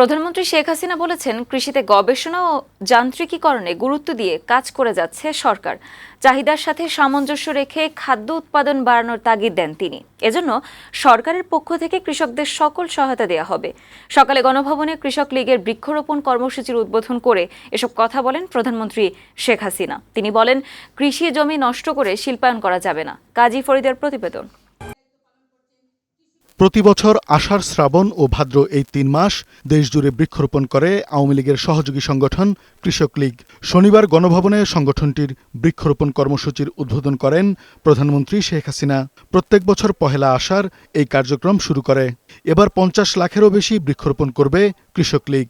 প্রধানমন্ত্রী শেখ হাসিনা বলেছেন, কৃষিতে গবেষণা ও যান্ত্রিকীকরণে গুরুত্ব দিয়ে কাজ করে যাচ্ছে সরকার। চাহিদার সাথে সামঞ্জস্য রেখে খাদ্য উৎপাদন বাড়ানোর তাগিদ দেন তিনি। এজন্য সরকারের পক্ষ থেকে কৃষকদের সকল সহায়তা দেওয়া হবে। সকালে গণভবনে কৃষক লীগের বৃক্ষরোপণ কর্মসূচির উদ্বোধন করে এসব কথা বলেন প্রধানমন্ত্রী শেখ হাসিনা। তিনি বলেন, কৃষি জমি নষ্ট করে শিল্পায়ন করা যাবে না। কাজী ফরিদের প্রতিবেদন। প্রতি বছর আষাঢ়, শ্রাবণ ও ভাদ্র এই তিন মাস দেশজুড়ে বৃক্ষরোপণ করে আওয়ামী লীগের সহযোগী সংগঠন কৃষক লীগ। শনিবার গণভবনে সংগঠনটির বৃক্ষরোপণ কর্মসূচির উদ্বোধন করেন প্রধানমন্ত্রী শেখ হাসিনা। প্রত্যেক বছর পহেলা আষাঢ় এই কার্যক্রম শুরু করে। এবার পঞ্চাশ লাখেরও বেশি বৃক্ষরোপণ করবে কৃষক লীগ।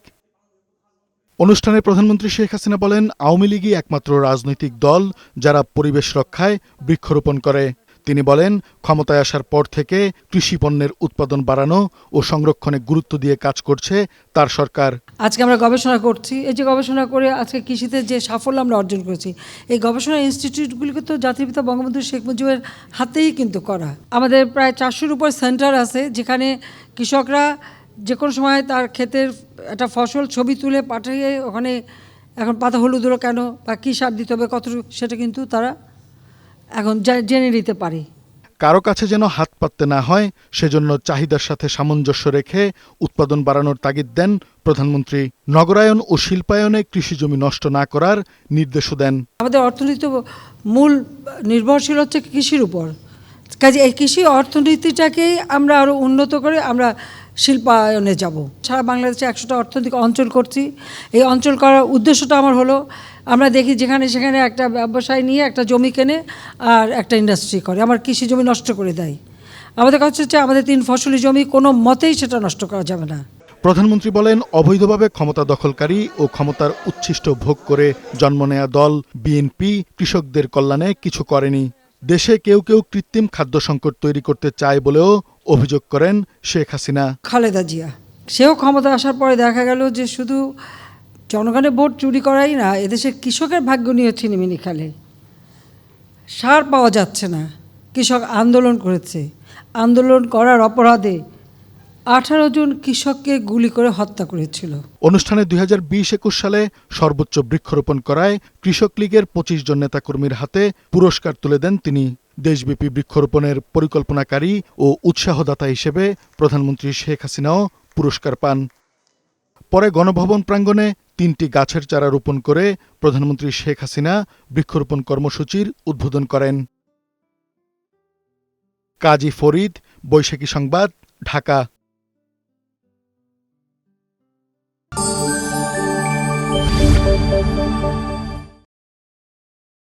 অনুষ্ঠানে প্রধানমন্ত্রী শেখ হাসিনা বলেন, আওয়ামী লীগই একমাত্র রাজনৈতিক দল যারা পরিবেশ রক্ষায় বৃক্ষরোপণ করে। তিনি বলেন, ক্ষমতায় আসার পর থেকে কৃষি পণ্যের উৎপাদন বাড়ানো ও সংরক্ষণে গুরুত্ব দিয়ে কাজ করছে তার সরকার। আজকে আমরা গবেষণা করছি। এই যে গবেষণা করে আজকে কৃষিতে যে সাফল্য আমরা অর্জন করেছি, এই গবেষণা ইনস্টিটিউটগুলিকে তো জাতির পিতা বঙ্গবন্ধু শেখ মুজিবের হাতেই কিন্তু করা। আমাদের প্রায় চারশোর উপর সেন্টার আছে, যেখানে কৃষকরা যে কোনো সময় তার ক্ষেতের একটা ফসল ছবি তুলে পাঠিয়ে ওখানে এখন পাতা হলুদ হলো কেন বা কী সার দিতে হবে কত সেটা কিন্তু তারা এখন জেনে নিতে পারি। কারও কাছে যেন হাত পাততে না হয় সেজন্য চাহিদার সাথে সামঞ্জস্য রেখে উৎপাদন বাড়ানোর তাগিদ দেন প্রধানমন্ত্রী। নগরায়ন ও শিল্পায়নে কৃষি জমি নষ্ট না করার নির্দেশও দেন। আমাদের অর্থনীতি মূল নির্ভরশীল হচ্ছে কৃষির উপর। কাজে এই কৃষি অর্থনীতিটাকেই আমরা আরও উন্নত করে আমরা শিল্পায়নে যাব। সারা বাংলাদেশে একশোটা অর্থনৈতিক অঞ্চল করছি। এই অঞ্চল করার উদ্দেশ্যটা আমার হলো, আমরা দেখি যেখানে সেখানে একটা ব্যবসায় নিয়ে একটা জমি কেনে আর একটা ইন্ডাস্ট্রি করে। আমার কৃষি জমি নষ্ট করে দেয়। আমাদের কাছে হচ্ছে আমাদের তিন ফসলি জমি কোনো মতেই সেটা নষ্ট করা যাবে না। প্রধানমন্ত্রী বলেন, অবৈধভাবে ক্ষমতা দখলকারী ও ক্ষমতার উচ্ছিষ্ট ভোগ করে জন্ম নেয়া দল, বিএনপি, কৃষকদের কল্যাণে কিছু করেনি। দেশে কেউ কেউ কৃত্রিম খাদ্য সংকট তৈরি করতে চায় বলেও অভিযোগ করেন শেখ হাসিনা। খালেদা জিয়া। সেও ক্ষমতা আসার পরে দেখা গেল যে শুধু জনগণের ভোট চুরি করাই না এদেশের কৃষকের ভাগ্য নিয়ে ছিনিমিনি খেলে। সার পাওয়া যাচ্ছে না। কৃষক আন্দোলন করেছে। আন্দোলন করার অপরাধে আঠারো জন কৃষককে গুলি করে হত্যা করেছিল। অনুষ্ঠানে দুই হাজার বিশ একুশ সালে সর্বোচ্চ বৃক্ষরোপণ করায় কৃষক লীগের পঁচিশ জন নেতাকর্মীর হাতে পুরস্কার তুলে দেন তিনি দেশব্যাপী বৃক্ষরোপণের পরিকল্পনাকারী ও উৎসাহদাতা হিসেবে প্রধানমন্ত্রী শেখ হাসিনাও পুরস্কার পান। পরে গণভবন প্রাঙ্গণে তিনটি গাছের চারা রোপণ করে প্রধানমন্ত্রী শেখ হাসিনা বৃক্ষরোপণ কর্মসূচির উদ্বোধন করেন। কাজী ফরিদ, বৈশাখী সংবাদ, ঢাকা।